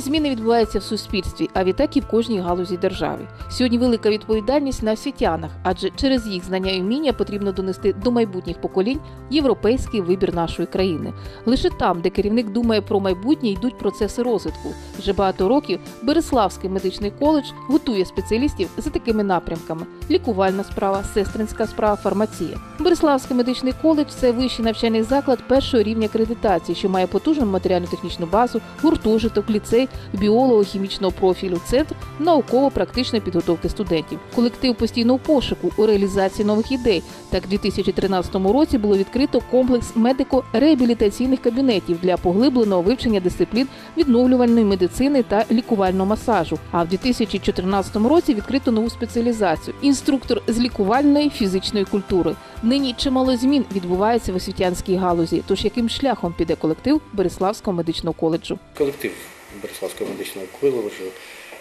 Зміни відбуваються в суспільстві, а відтак і в кожній галузі держави. Сьогодні велика відповідальність на освітянах, адже через їх знання і вміння потрібно донести до майбутніх поколінь європейський вибір нашої країни. Лише там, де керівник думає про майбутнє, йдуть процеси розвитку. Вже багато років Береславський медичний коледж готує спеціалістів за такими напрямками: лікувальна справа, сестринська справа, фармація. Береславський медичний коледж це вищий навчальний заклад першого рівня акредитації, що має потужну матеріально-технічну базу, гуртожиток, ліцей, біолого-хімічного профілю, центр науково-практичної підготовки студентів. Колектив постійно у пошуку у реалізації нових ідей. Так, у 2013 році було відкрито комплекс медико-реабілітаційних кабінетів для поглибленого вивчення дисциплін відновлювальної медицини та лікувального масажу. А в 2014 році відкрито нову спеціалізацію інструктор з лікувальної фізичної культури. Нині чимало змін відбувається в освітянській галузі. Тож яким шляхом піде колектив Береславського медичного коледжу? Колектив Береславського медичного коледжу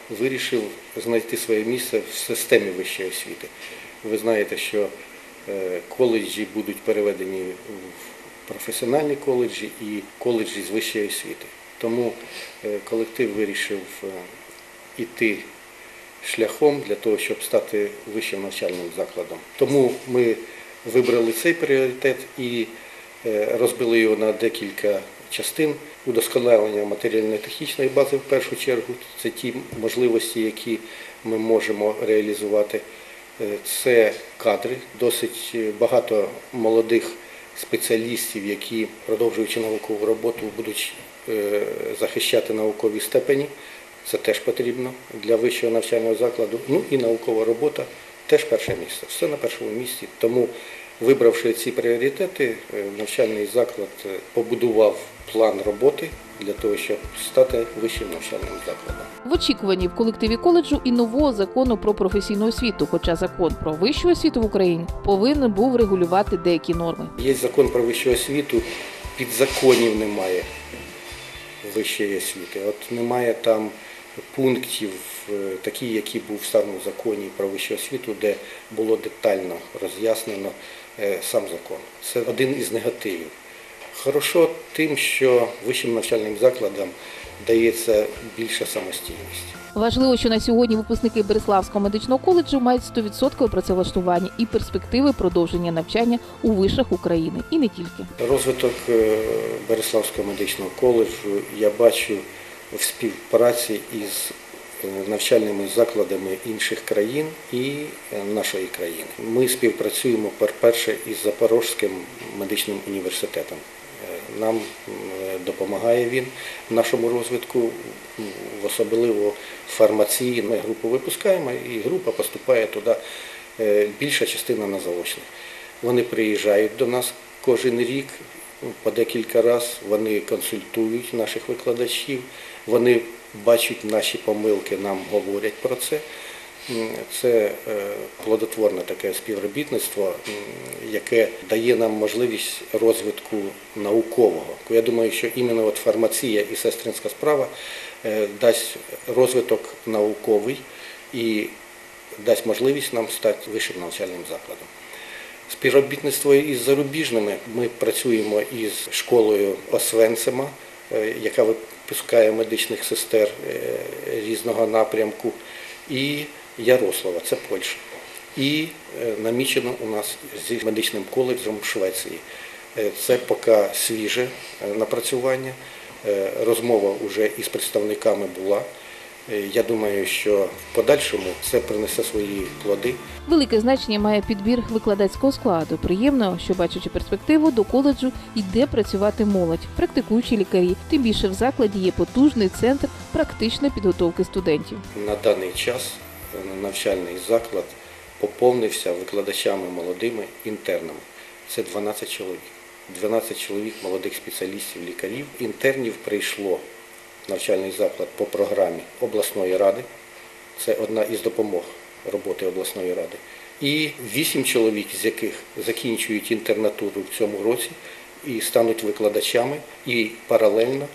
вирішив знайти своє місце в системі вищої освіти. Ви знаєте, що е, коледжі будуть переведені в професіональні коледжі і коледжі з вищої освіти. Тому е, колектив вирішив йти шляхом для того, щоб стати вищим навчальним закладом. Тому ми вибрали цей пріоритет і е, розбили його на декілька частин. Удосконалення матеріально-технічної бази в першу чергу це ті можливості, які ми можемо реалізувати. Е, Це кадри, досить багато молодих спеціалістів, які, продовжуючи наукову роботу, будуть е, захищати наукові степені. Це теж потрібно для вищого навчального закладу. Ну і наукова робота теж перше місце. Все на першому місці. Тому, вибравши ці пріоритети, е, навчальний заклад е, побудував план роботи для того, щоб стати вищим навчальним закладом. В очікуванні в колективі коледжу і нового закону про професійну освіту, хоча закон про вищу освіту в Україні повинен був регулювати деякі норми. Є закон про вищу освіту, підзаконів немає вищої освіти. От немає там пунктів, е, такі, які був в старому законі про вищу освіту, де було детально роз'яснено сам закон. Це один із негативів. Хорошо тим, що вищим навчальним закладам дається більша самостійність. Важливо, що на сьогодні випускники Береславського медичного коледжу мають 100% працевлаштування і перспективи продовження навчання у вишах України і не тільки. Розвиток е, Береславського медичного коледжу я бачу в співпраці із е, навчальними закладами інших країн і е, нашої країни. Ми співпрацюємо перше із Запорожським медичним університетом. Е, Нам допомагає він в нашому розвитку, особливо фармації. Ми групу випускаємо і група поступає туди, більша частина на заочних. Вони приїжджають до нас кожен рік, по декілька разів, вони консультують наших викладачів, вони бачать наші помилки, нам говорять про це. Це плодотворне таке співробітництво, яке дає нам можливість розвитку наукового. Я думаю, що іменно от фармація і сестринська справа дасть розвиток науковий і дасть можливість нам стати вищим навчальним закладом. Співробітництво із зарубіжними ми працюємо із школою Освенцима, яка випускає медичних сестер різного напрямку, і Ярослава, це Польща. І намічено у нас зі медичним коледжем Швеції. Це поки свіже напрацювання. Розмова вже із представниками була. Я думаю, що в подальшому це принесе свої плоди. Велике значення має підбір викладацького складу. Приємно, що бачачи перспективу, до коледжу йде працювати молодь, практикуючі лікарі. Тим більше в закладі є потужний центр практичної підготовки студентів. На даний час навчальний заклад поповнився викладачами молодими інтернами. Це 12 чоловік. 12 чоловік молодих спеціалістів, лікарів. Інтернів прийшло навчальний заклад по програмі обласної ради. Це одна із допомог роботи обласної ради. І вісім чоловік, з яких закінчують інтернатуру в цьому році і стануть викладачами, і паралельно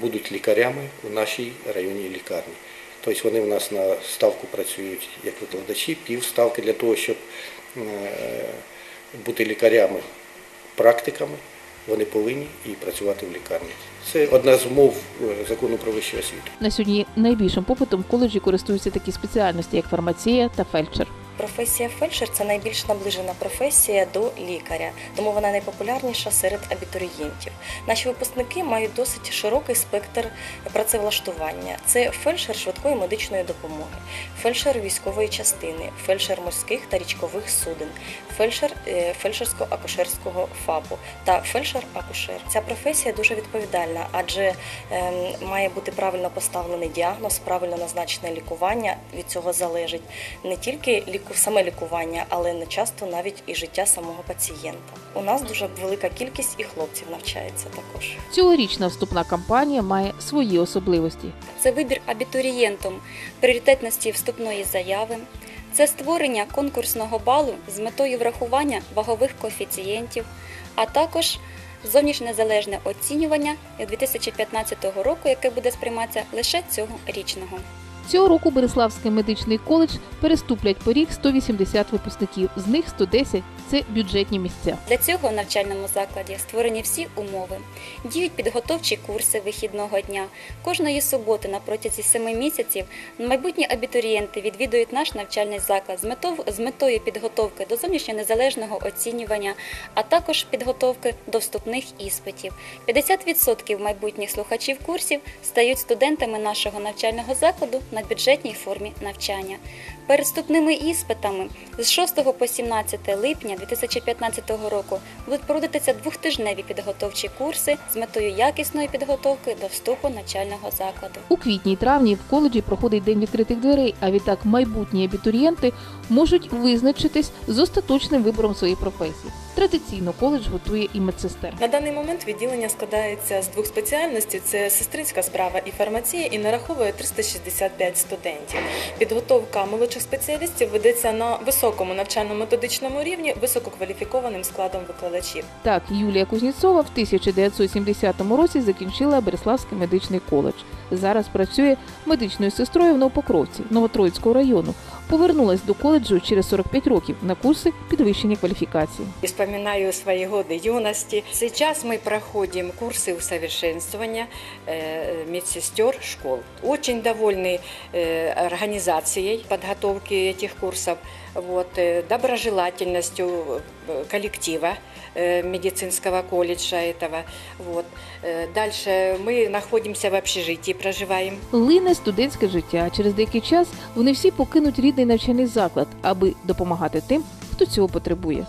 будуть лікарями в нашій районній лікарні. Тобто вони в нас на ставку працюють як викладачі, півставки для того, щоб бути лікарями, практиками вони повинні і працювати в лікарні. Це одна з умов е, закону про вищу освіту. На сьогодні найбільшим попитом в коледжі користуються такі спеціальності, як фармація та фельдшер. Професія фельдшер це найбільш наближена професія до лікаря, тому вона найпопулярніша серед абітурієнтів. Наші випускники мають досить широкий спектр працевлаштування. Це фельдшер швидкої медичної допомоги, фельдшер військової частини, фельдшер морських та річкових суден, фельдшер е, фельдшерсько-акушерського ФАПу та фельдшер-акушер. Ця професія дуже відповідальна, адже ем, має бути правильно поставлений діагноз, правильно назначене лікування. Від цього залежить не тільки ліку, саме лікування, але не часто навіть і життя самого пацієнта. У нас дуже велика кількість і хлопців навчається також. Цьогорічна вступна кампанія має свої особливості. це вибір абітурієнтом пріоритетності вступної заяви, це створення конкурсного балу з метою врахування вагових коефіцієнтів, а також зовнішнє незалежне оцінювання 2015 року, яке буде сприйматися лише цього річного. Цього року Береславський медичний коледж переступлять поріг 180 випускників, з них 110 – це бюджетні місця. Для цього в навчальному закладі створені всі умови. Діють підготовчі курси вихідного дня. Кожної суботи на протязі семи місяців майбутні абітурієнти відвідують наш навчальний заклад з метою, з метою підготовки до зовнішнього незалежного оцінювання, а також підготовки до вступних іспитів. 50% майбутніх слухачів курсів стають студентами нашого навчального закладу на бюджетній формі навчання. Перед вступними іспитами з 6 по 17 липня 2015 року будуть проводитися двохтижневі підготовчі курси з метою якісної підготовки до вступу навчального закладу. У квітні травні в коледжі проходить день відкритих дверей, а відтак майбутні абітурієнти можуть визначитись з остаточним вибором своєї професії. Традиційно коледж готує і медсестер. На даний момент відділення складається з двох спеціальностей: це сестринська справа і фармація, і нараховує 365 студентів. Підготовка молодших спеціалістів ведеться на високому навчально-методичному рівні висококваліфікованим складом викладачів. Так, Юлія Кузнєцова в 1970 році закінчила Береславський медичний коледж. Зараз працює медичною сестрою в Новопокровці Новотроїцького району Повернулась до коледжу через 45 років на курси підвищення кваліфікації. И Вспоминаю свои годы юности. Сейчас мы проходим курсы усовершенствования э, медсестер школ. Очень довольны э, организацией подготовки этих курсов, вот, э, доброжелательностью э, коллектива э, медицинского колледжа этого. Вот. Э, Дальше мы находимся в общежитии, проживаем. Лине студентське життя. Через деякий час вони всі покинуть рідний навчальний заклад, аби допомагати тим, хто цього потребує.